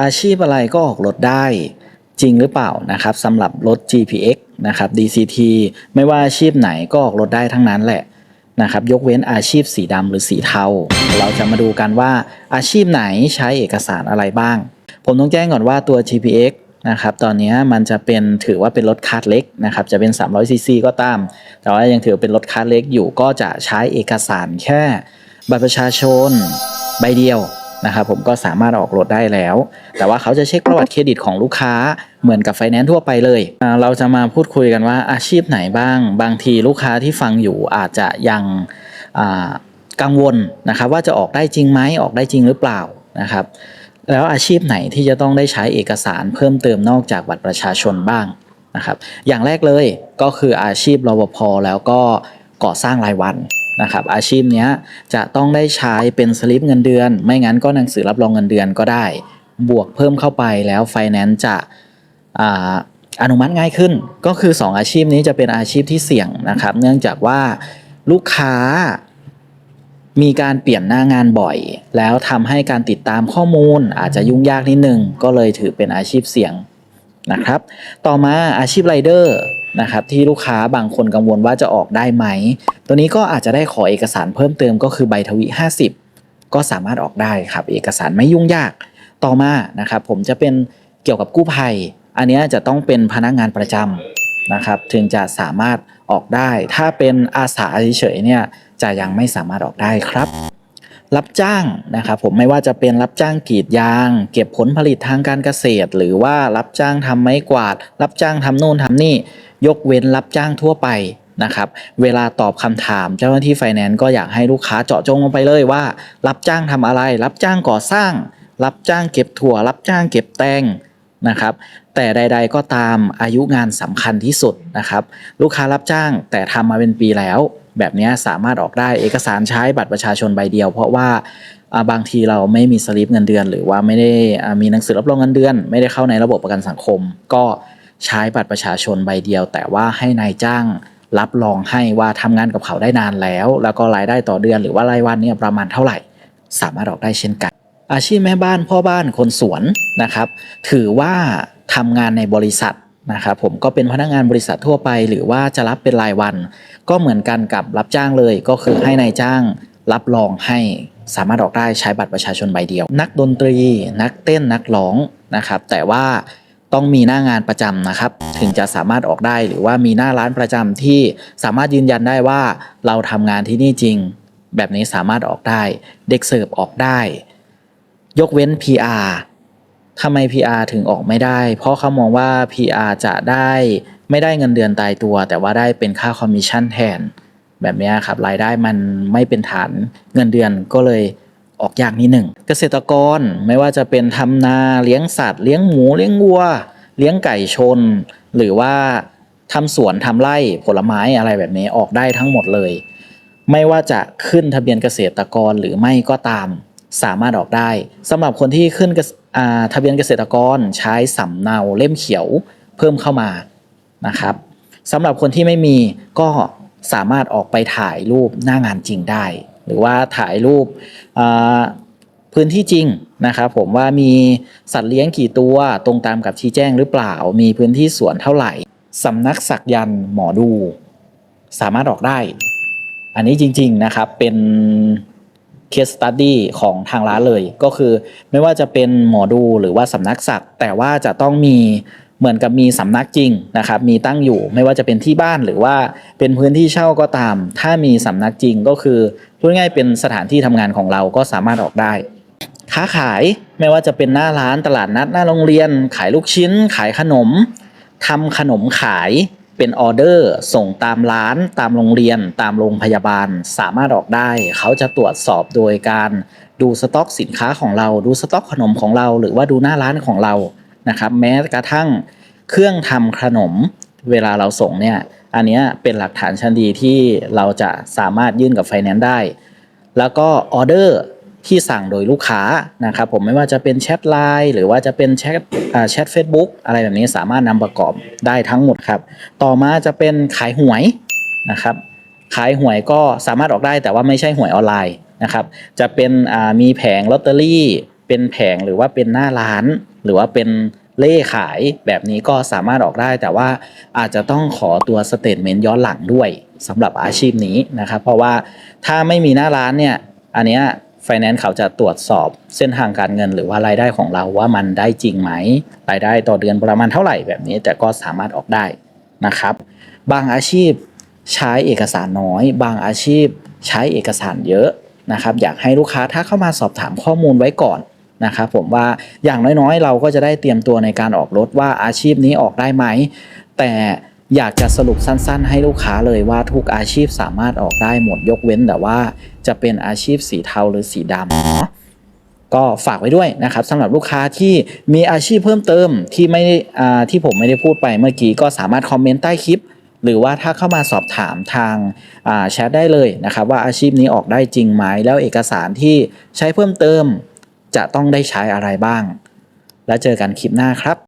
อาชีพอะไรก็ออกรถได้จริงหรือเปล่านะครับสำหรับรถ GPX นะครับ DCT ไม่ว่าอาชีพไหนก็ออกรถได้ทั้งนั้นแหละนะครับยกเว้นอาชีพสีดำหรือสีเทา เราจะมาดูกันว่าอาชีพไหนใช้เอกสารอะไรบ้าง ผมต้องแจ้งก่อนว่าตัว GPX นะครับตอนนี้มันจะเป็นถือว่าเป็นรถคาร์ดเล็กนะครับจะเป็น 300cc ก็ตาม แต่ว่ายังถือเป็นรถคาร์ดเล็กอยู่ก็จะใช้เอกสารแค่บัตรประชาชนใบเดียว นะครับผมก็สามารถออกรถได้แล้ว แต่ว่าเขาจะเช็คประวัติเครดิตของลูกค้าเหมือนกับไฟแนนซ์ทั่วไปเลย เราจะมาพูดคุยกันว่าอาชีพไหนบ้าง บางทีลูกค้าที่ฟังอยู่อาจจะยังกังวลนะครับว่าจะออกได้จริงไหมออกได้จริงหรือเปล่านะครับ แล้วอาชีพไหนที่จะต้องได้ใช้เอกสารเพิ่มเติมนอกจากบัตรประชาชนบ้างนะครับ อย่างแรกเลยก็คืออาชีพรปภแล้วก็ก่อสร้างรายวัน นะครับอาชีพนี้จะต้องได้ใช้เป็นสลิปเงินเดือน ไม่งั้นก็หนังสือรับรองเงินเดือนก็ได้ บวกเพิ่มเข้าไปแล้วไฟแนนซ์จะอ่าอนุมัติง่ายขึ้น ก็คือ 2 อาชีพนี้จะเป็นอาชีพที่เสี่ยงนะครับ เนื่องจากว่าลูกค้ามีการเปลี่ยนหน้างานบ่อย แล้วทำให้การติดตามข้อมูลอาจจะยุ่งยากนิดนึง ก็เลยถือเป็นอาชีพเสี่ยงนะครับ ต่อมาอาชีพไรเดอร์ นะครับที่ลูกค้าบางคนกังวลว่าจะออกได้ไหม ตัวนี้ก็อาจจะได้ขอเอกสารเพิ่มเติมก็คือใบทวิ 50 ก็สามารถออกได้ครับ เอกสารไม่ยุ่งยากต่อมานะครับผมจะเป็นเกี่ยวกับกู้ภัย อันนี้จะต้องเป็นพนักงานประจำนะครับถึงจะสามารถออกได้ ถ้าเป็นอาสาเฉยๆเนี่ยจะยังไม่สามารถออกได้ครับ รับจ้างนะครับผมไม่ว่าจะเป็นรับจ้างกรีดยาง เก็บผลผลิตทางการเกษตร หรือว่ารับจ้างทำไม้กวาด รับจ้างทำโน่นทำนี่ ยกเว้นรับจ้างทั่วไปนะครับเวลาตอบคำถามเจ้าหน้าที่ไฟแนนซ์ก็อยากให้ลูกค้าเจาะจงลงไปเลยว่า รับจ้างทำอะไร รับจ้างก่อสร้าง รับจ้างเก็บถั่ว รับจ้างเก็บแตงนะครับ แต่ใด ๆ ก็ตามอายุงานสำคัญที่สุดนะครับ ลูกค้ารับจ้างแต่ทำมาเป็นปีแล้ว แบบนี้สามารถออกได้เอกสารใช้บัตรประชาชนใบเดียว เพราะว่าบางทีเราไม่มีสลิปเงินเดือน หรือว่าไม่ได้มีหนังสือรับรองเงินเดือน ไม่ได้เข้าในระบบประกันสังคม ก็ใช้บัตรประชาชนใบเดียว แต่ว่าให้นายจ้างรับรองให้ว่าทำงานกับเขาได้นานแล้ว แล้วก็รายได้ต่อเดือนหรือว่ารายวันเนี่ยประมาณเท่าไหร่ สามารถออกได้เช่นกัน อาชีพแม่บ้านพ่อบ้านคนสวนนะครับ ถือว่า ทำงานในบริษัทนะครับผมก็เป็นพนักงานบริษัททั่วไป หรือว่าจะรับเป็นรายวัน ก็เหมือนกันกับรับจ้างเลยก็คือให้นายจ้างรับรองให้สามารถออกได้ใช้บัตรประชาชนใบเดียว นักดนตรี นักเต้นนักร้องนะครับแต่ว่าต้องมีหน้างานประจำนะครับ ถึงจะสามารถออกได้หรือว่ามีหน้าร้านประจำที่สามารถยืนยันได้ว่าเราทำงานที่นี่จริง แบบนี้สามารถออกได้ เด็กเสิร์ฟออกได้ ยกเว้น PR ทำไม PR ถึงออกไม่ได้ เพราะเขามองว่า PR จะได้ไม่ได้เงินเดือนตายตัว แต่ว่าได้เป็นค่าคอมมิชชั่นแทน แบบนี้ครับรายได้มันไม่เป็นฐานเงินเดือนก็เลยออกยากนิดหนึ่งเกษตรกรไม่ว่าจะเป็นทำนาเลี้ยงสัตว์ เลี้ยงหมูเลี้ยงวัว เลี้ยงไก่ชน หรือว่าทำสวนทำไร่ผลไม้อะไรแบบนี้ออกได้ทั้งหมดเลย ไม่ว่าจะขึ้นทะเบียนเกษตรกรหรือไม่ก็ตาม สามารถออกได้สำหรับคนที่ขึ้น ทะเบียนเกษตรกรใช้สำเนาเล่มเขียวเพิ่มเข้ามานะครับสำหรับคนที่ไม่มีก็สามารถออกไปถ่ายรูปหน้างานจริงได้ หรือว่าถ่ายรูปพื้นที่จริงนะครับผมว่ามีสัตว์เลี้ยงกี่ตัวตรงตามกับที่แจ้งหรือเปล่า มีพื้นที่สวนเท่าไหร่สำนักสักยันต์หมอดู สามารถออกได้ อันนี้จริง ๆนะครับเป็น เคสตัดดี้ของทางร้านเลย ก็คือไม่ว่าจะเป็นหมอดูหรือว่าสำนักสักแต่ว่าจะต้องมีเหมือนกับมีสำนักจริงนะครับมีตั้งอยู่ไม่ว่าจะเป็นที่บ้านหรือว่าเป็นพื้นที่เช่าก็ตาม ถ้ามีสำนักจริงก็คือพูดง่ายเป็นสถานที่ทำงานของเราก็สามารถออกได้ค้าขายไม่ว่าจะเป็นหน้าร้านตลาดนัดหน้าโรงเรียน ขายลูกชิ้น ขายขนมทำขนมขาย เป็นออเดอร์ส่งตามร้านตามโรงเรียน ตามโรงพยาบาลสามารถออกได้ เขาจะตรวจสอบโดยการดูสต็อกสินค้าของเรา ดูสต็อกขนมของเรา หรือว่าดูหน้าร้านของเรานะครับแม้กระทั่งเครื่องทำขนมเวลาเราส่งเนี่ยอันนี้เป็นหลักฐานชั้นดีที่เราจะสามารถยื่นกับไฟแนนซ์ได้ แล้วก็ออเดอร์ ที่สั่งโดยลูกค้านะครับผมไม่ว่าจะเป็นแชทไลน์หรือว่าจะเป็นแชทแชทเฟซบุ๊กอะไรแบบนี้สามารถนำประกอบได้ทั้งหมดครับ ต่อมาจะเป็นขายหวยนะครับ ขายหวยก็สามารถออกได้แต่ว่าไม่ใช่หวยออนไลน์นะครับ จะเป็นมีแผงลอตเตอรี่ เป็นแผงหรือว่าเป็นหน้าร้าน หรือว่าเป็นเล่ขายแบบนี้ก็สามารถออกได้ แต่ว่าอาจจะต้องขอตัวสเตทเมนต์ย้อนหลังด้วยสำหรับอาชีพนี้นะครับ เพราะว่าถ้าไม่มีหน้าร้านเนี่ยอันเนี้ย ไฟแนนซ์เขาจะตรวจสอบเส้นทางการเงิน หรือว่ารายได้ของเราว่ามันได้จริงไหม รายได้ต่อเดือนประมาณเท่าไหร่แบบนี้ แต่ก็สามารถออกได้นะครับ บางอาชีพใช้เอกสารน้อย บางอาชีพใช้เอกสารเยอะนะครับ อยากให้ลูกค้าถ้าเข้ามาสอบถามข้อมูลไว้ก่อนนะครับผมว่าอย่างน้อยๆ เราก็จะได้เตรียมตัวในการออกรถว่าอาชีพนี้ออกได้ไหม แต่ อยากจะสรุปสั้นๆ ให้ลูกค้าเลยว่าทุกอาชีพสามารถออกได้หมดยกเว้นแต่ว่าจะเป็นอาชีพสีเทาหรือสีดำเนาะก็ฝากไว้ด้วยนะครับสำหรับลูกค้าที่มีอาชีพเพิ่มเติมที่ไม่ที่ผมไม่ได้พูดไปเมื่อกี้ก็สามารถคอมเมนต์ใต้คลิป หรือว่าถ้าเข้ามาสอบถามทางแชทได้เลยนะครับว่าอาชีพนี้ออกได้จริงไหมแล้วเอกสารที่ใช้เพิ่มเติม จะต้องได้ใช้อะไรบ้าง แล้วเจอกันคลิปหน้าครับ